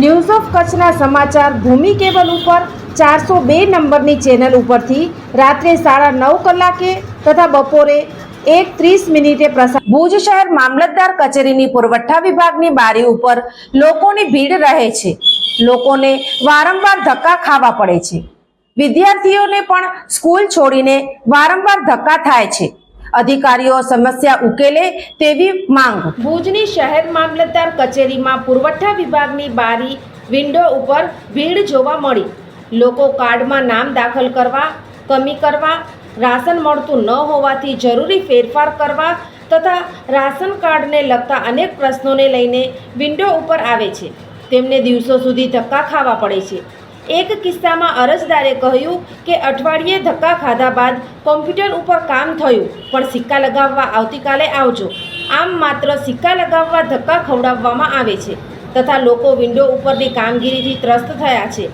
news of કચ્છના સમાચાર ભૂમિ cable ઉપર ચારસો બે નંબરની ચેનલ ઉપરથી રાત્રે સાડા નવ કલાકે તથા બપોરે એક ત્રીસ મિનિટે પ્રસાર ભુજ શહેર મામલતદાર કચેરીની પુરવઠા વિભાગની બારી ઉપર લોકોની ભીડ રહે છે. લોકોને વારંવાર ધક્કા ખાવા પડે છે. વિદ્યાર્થીઓને પણ સ્કૂલ છોડીને વારંવાર ધક્કા થાય છે. અધિકારીઓ સમસ્યા ઉકેલે તેવી માંગ. ભુજની શહેર મામલતદાર કચેરીમાં પુરવઠા વિભાગની બારી વિન્ડો ઉપર ભીડ જોવા મળી. લોકો કાર્ડમાં નામ દાખલ કરવા, કમી કરવા, રાશન મળતું ન હોવાથી જરૂરી ફેરફાર કરવા તથા રાશન કાર્ડને લગતા અનેક પ્રશ્નોને લઈને વિન્ડો ઉપર આવે છે. તેમને દિવસો સુધી ધક્કા ખાવા પડે છે. એક કિસ્સામાં અરજદારે કહ્યું કે અઠવાડિયે ધક્કા ખાધા બાદ કોમ્પ્યુટર ઉપર કામ થયું, પણ સિક્કા લગાવવા આવતીકાલે આવજો. આમ માત્ર સિક્કા લગાવવા, ધક્કા ખવડાવવામાં આવે છે તથા લોકો વિન્ડો ઉપરની કામગીરીથી ત્રસ્ત થયા છે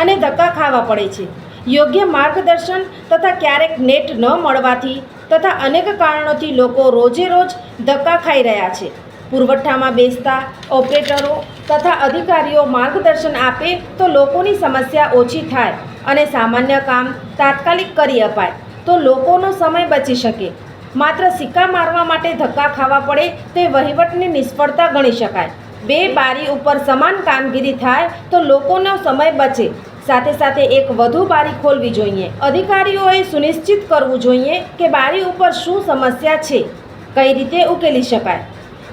અને ધક્કા ખાવા પડે છે. યોગ્ય માર્ગદર્શન તથા ક્યારેક નેટ ન મળવાથી તથા અનેક કારણોથી લોકો રોજે રોજ ધક્કા ખાઈ રહ્યા છે. પુરવઠામાં બેસતા ઓપરેટરો તથા અધિકારીઓ માર્ગદર્શન આપે તો લોકોની સમસ્યા ઓછી થાય અને સામાન્ય કામ તાત્કાલિક કરી અપાય તો લોકોનો સમય બચી શકે. માત્ર સિક્કા મારવા માટે ધક્કા ખાવા પડે તે વહીવટની નિષ્ફળતા ગણી શકાય. બે બારી ઉપર સમાન કામગીરી થાય તો લોકોનો સમય બચે. સાથે સાથે એક વધુ બારી ખોલવી જોઈએ. અધિકારીઓએ સુનિશ્ચિત કરવું જોઈએ કે બારી ઉપર શું સમસ્યા છે, કઈ રીતે ઉકેલી શકાય.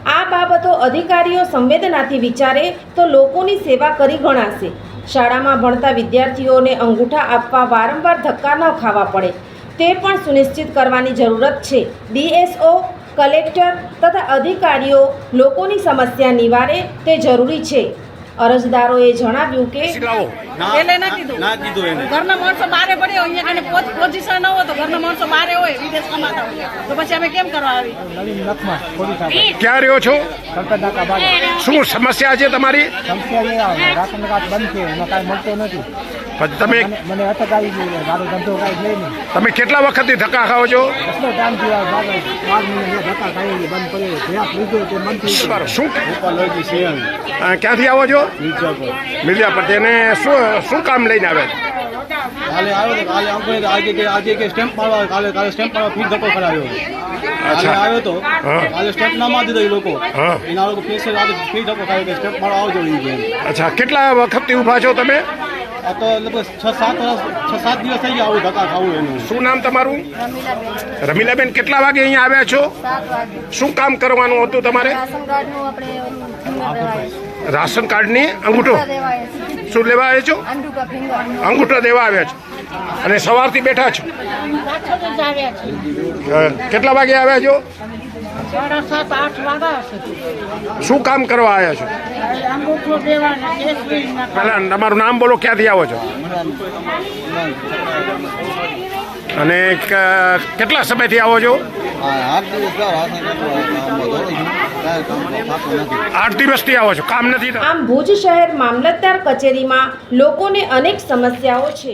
આ બાબતો અધિકારીઓ સંવેદનાથી વિચારે તો લોકોની સેવા કરી ગણાશે. શાળામાં ભણતા વિદ્યાર્થીઓને અંગૂઠા આપવા વારંવાર ધક્કા ન ખાવા પડે. તે પણ સુનિશ્ચિત કરવાની જરૂરત છે. ડીએસઓ, કલેક્ટર તથા અધિકારીઓ લોકોની સમસ્યા નિવારે તે જરૂરી છે. અરજદારોએ જણાવ્યું કે પેલે ના કીધું. ના કીધું એને. ઘરના માણસો બારે પડે અહીંયા કને પોત પોઝિશન ન હોય તો ઘરના માણસો બારે હોય વિદેશ કમાતા હોય. તો પછી અમે કેમ કરવા આવી? ક્યાં રહ્યો છો? શું સમસ્યા છે તમારી? સમસ્યા એ રાશન કાર્ડ બંધ છે એમાં કાંઈ મળતો નથી. પછી તમે મને- અટક આવી ગઈ મારો ધંધો કાંઈ લે ને તમે કેટલા વખતથી ધક્કા ખાઓ છો? કેટલો ટાઈમ થયો આ બાર બાર મહિના ધક્કા ખાઈ બંધ પડ્યો જ્યાં લીધો તે મન શું ઉપરલોજી સિંહ ક્યાંથી આવો છો? મિર્જાપુર મિર્જાપર તેને શું શું કામ લઈને આવે? કાલે આવ્યો તો કાલે આમ કહ્યું આજે કે આજે કે સ્ટેમ્પ મારવા કાલે કાલે સ્ટેમ્પ મારવા ફી ધક્કો કરાવ્યો કાલે અચ્છા. આવ્યો તો કાલે સ્ટેમ્પ ના મારી દીધો એ લોકો. એના લોકો ફી છે આજે ફી ધક્કો કરાવ્યો કે સ્ટેમ્પ મારવા આવજો એ અચ્છા કેટલા વખતથી ઊભા છો તમે? આ તો લગભગ છ સાત વર્ષ છ સાત દિવસ થઈ ગયા આવું ધક્કા ખાવું એનું. શું નામ તમારું? રમીલાબેન. કેટલા વાગે અહીંયા આવ્યા છો? શું કામ કરવાનું હતું તમારે? રાશન કાર્ડનું અંગૂઠો શું લેવા આવ્યા છો અંગૂઠો દેવા આવ્યા છો. અને સવારથી બેઠા છો? કેટલા વાગે આવ્યા છો? સાડા સાત આઠ વાગ્યા હશે. શું કામ કરવા આવ્યા છો? પહેલા તમારું નામ બોલો ક્યાંથી આવો છો? અને કેટલા સમયથી આવો છો? આઠ દિવસથી આવો છો કામ નથી? આમ ભુજ શહેર મામલતદાર કચેરીમાં લોકોને અનેક સમસ્યાઓ છે.